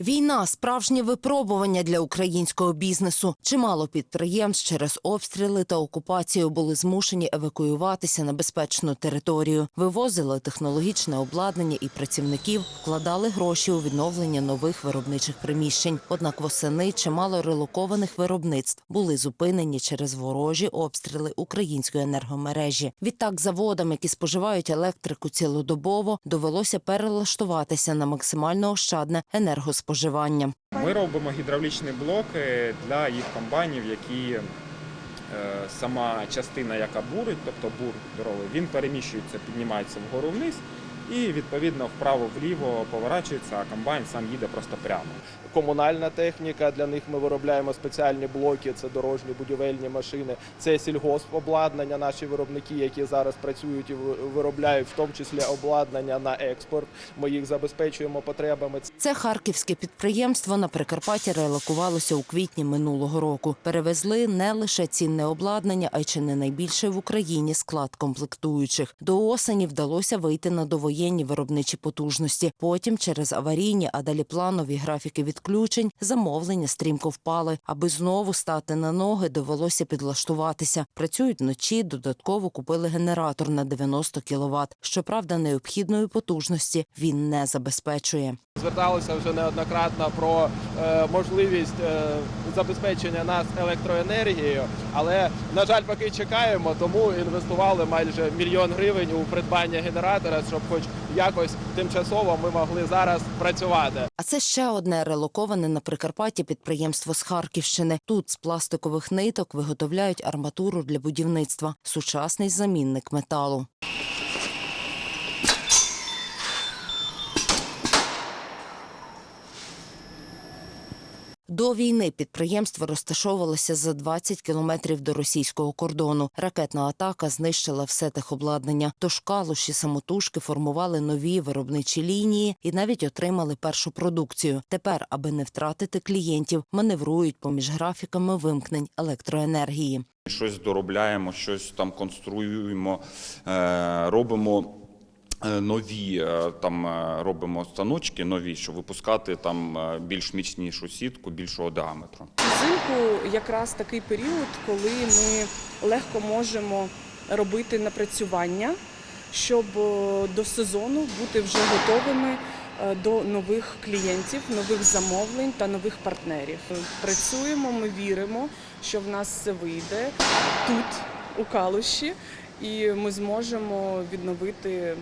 Війна справжнє випробування для українського бізнесу. Чимало підприємств через обстріли та окупацію були змушені евакуюватися на безпечну територію. Вивозили технологічне обладнання і працівників, вкладали гроші у відновлення нових виробничих приміщень. Однак восени чимало релокованих виробництв були зупинені через ворожі обстріли української енергомережі. Відтак заводам, які споживають електрику цілодобово, довелося перелаштуватися на максимально ощадне енергоспоживання. Ми робимо гідравлічні блоки для їх комбайнів, які е, сама частина, яка бурить, тобто бур дороги, він переміщується, піднімається вгору вниз і відповідно вправо-вліво поворачується, а комбайн сам їде просто прямо. комунальна техніка. Для них ми виробляємо спеціальні блоки, це дорожні будівельні машини, це сільгоспобладнання, наші виробники, які зараз працюють і ви- виробляють в тому числі обладнання на експорт. Ми їх забезпечуємо потребами. Це харківське підприємство на Прикарпатті реалокувалося у квітні минулого року. Перевезли не лише цінне обладнання, а й чи не найбільше в Україні склад комплектуючих. До осені вдалося вийти на довоєнні виробничі потужності. Потім через аварійні, а далі планові графіки відключень замовлення стрімко впали. Аби знову стати на ноги, довелося підлаштуватися. Працюють вночі. Додатково купили генератор на 90 кВт. Щоправда, необхідної потужності він не забезпечує. Зверталися вже неоднократно про е, можливість е, забезпечення нас електроенергією, але на жаль, поки чекаємо, тому інвестували майже мільйон гривень у придбання генератора, щоб, хоч якось тимчасово, ми могли зараз працювати. А це ще одне релоковане на Прикарпатті підприємство з Харківщини. Тут з пластикових ниток виготовляють арматуру для будівництва. Сучасний замінник металу. До війни підприємство розташовувалося за 20 кілометрів до російського кордону. Ракетна атака знищила все техобладнання. Тож калуші самотужки формували нові виробничі лінії і навіть отримали першу продукцію. Тепер, аби не втратити клієнтів, маневрують поміж графіками вимкнень електроенергії. Щось доробляємо, щось там конструюємо, е, робимо. Е, Нові е, там е, робимо станочки нові, щоб випускати там більш міцнішу сітку, більшого діаметру. Взимку якраз такий період, коли ми легко можемо робити напрацювання, щоб до сезону бути вже готовими до нових клієнтів, нових замовлень та нових партнерів. Працюємо, ми віримо, що в нас все вийде тут, у Калуші, і ми зможемо відновити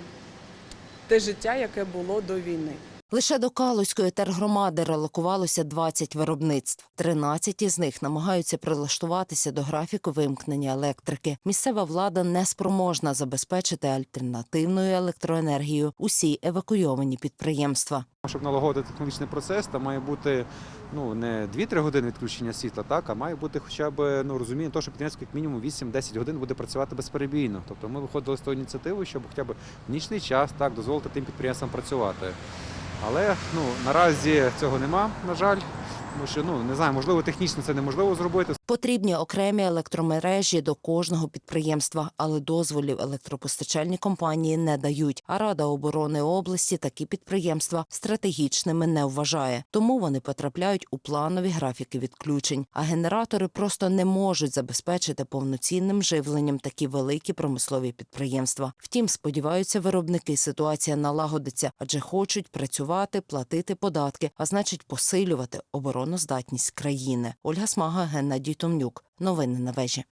те життя, яке було до війни. Лише до Калузької тергромади релокувалося 20 виробництв. 13 із них намагаються прилаштуватися до графіку вимкнення електрики. Місцева влада не спроможна забезпечити альтернативною електроенергією усі евакуйовані підприємства. Щоб налагодити технологічний процес, там має бути ну не 2-3 години відключення світла, так а має бути хоча б ну розуміння, того, що підприємство як мінімум 8-10 годин буде працювати безперебійно. Тобто ми виходили з тою ініціативою, щоб хоча б в нічний час так дозволити тим підприємствам працювати. Але ну наразі цього нема, на жаль. Тому що ну не знаю, можливо, технічно це неможливо зробити. Потрібні окремі електромережі до кожного підприємства, але дозволів електропостачальні компанії не дають. А Рада оборони області такі підприємства стратегічними не вважає. Тому вони потрапляють у планові графіки відключень. А генератори просто не можуть забезпечити повноцінним живленням такі великі промислові підприємства. Втім, сподіваються виробники, ситуація налагодиться, адже хочуть працювати, платити податки, а значить посилювати обороноздатність країни. Ольга Смага, Геннадій Томнюк. Новини на вежі.